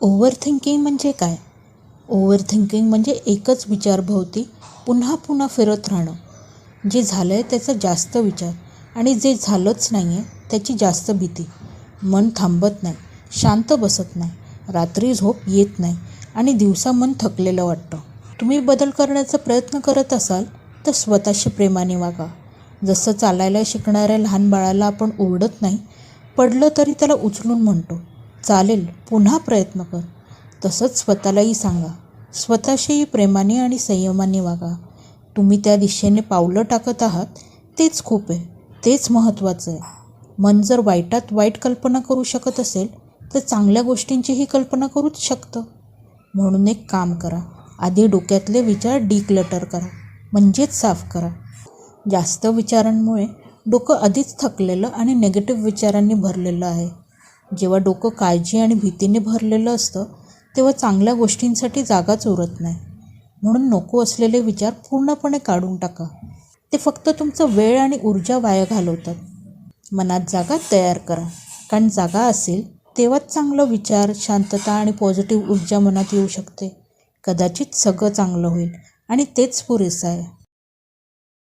Over thinking म्हणजे काय? Over thinking म्हणजे एकच विचारभोवती पुन्हा पुन्हा फिरत राहणं. जे झालं आहे त्याचा जास्त विचार आणि जे झालंच नाही आहे त्याची जास्त भीती. मन थांबत नाही शांत बसत नाही रात्री झोप येत नाही आणि दिवसा मन थकलेलं वाटतं. तुम्ही बदल करण्याचा प्रयत्न करत असाल तर स्वतःशी प्रेमाने वागा. जसं चालायला शिकणाऱ्या लहान बाळाला आपण ओरडत नाही पडलं तरी त्याला उचलून म्हणतो चालेल पुन्हा प्रयत्न कर. तसंच स्वतःलाही सांगा. स्वतःशीही प्रेमाने आणि संयमाने वागा. तुम्ही त्या दिशेने पावलं टाकत आहात तेच खूप आहे तेच महत्त्वाचं आहे. मन जर वाईटात वाईट कल्पना करू शकत असेल तर चांगल्या गोष्टींचीही कल्पना करूच शकतं. म्हणून एक काम करा आधी डोक्यातले विचार डिक्लटर करा म्हणजेच साफ करा. जास्त विचारांमुळे डोकं आधीच थकलेलं आणि नेगेटिव्ह विचारांनी भरलेलं आहे. जेव्हा डोकं काळजी आणि भीतीने भरलेलं असतं तेव्हा चांगल्या गोष्टींसाठी जागाच उरत नाही. म्हणून नको असलेले विचार पूर्णपणे काढून टाका. ते फक्त तुमचं वेळ आणि ऊर्जा वाया घालवतात. मनात जागा तयार करा. कारण जागा असेल तेव्हाच चांगलं विचार शांतता आणि पॉझिटिव्ह ऊर्जा मनात येऊ शकते. कदाचित सगळं चांगलं होईल आणि तेच पुरेसं आहे.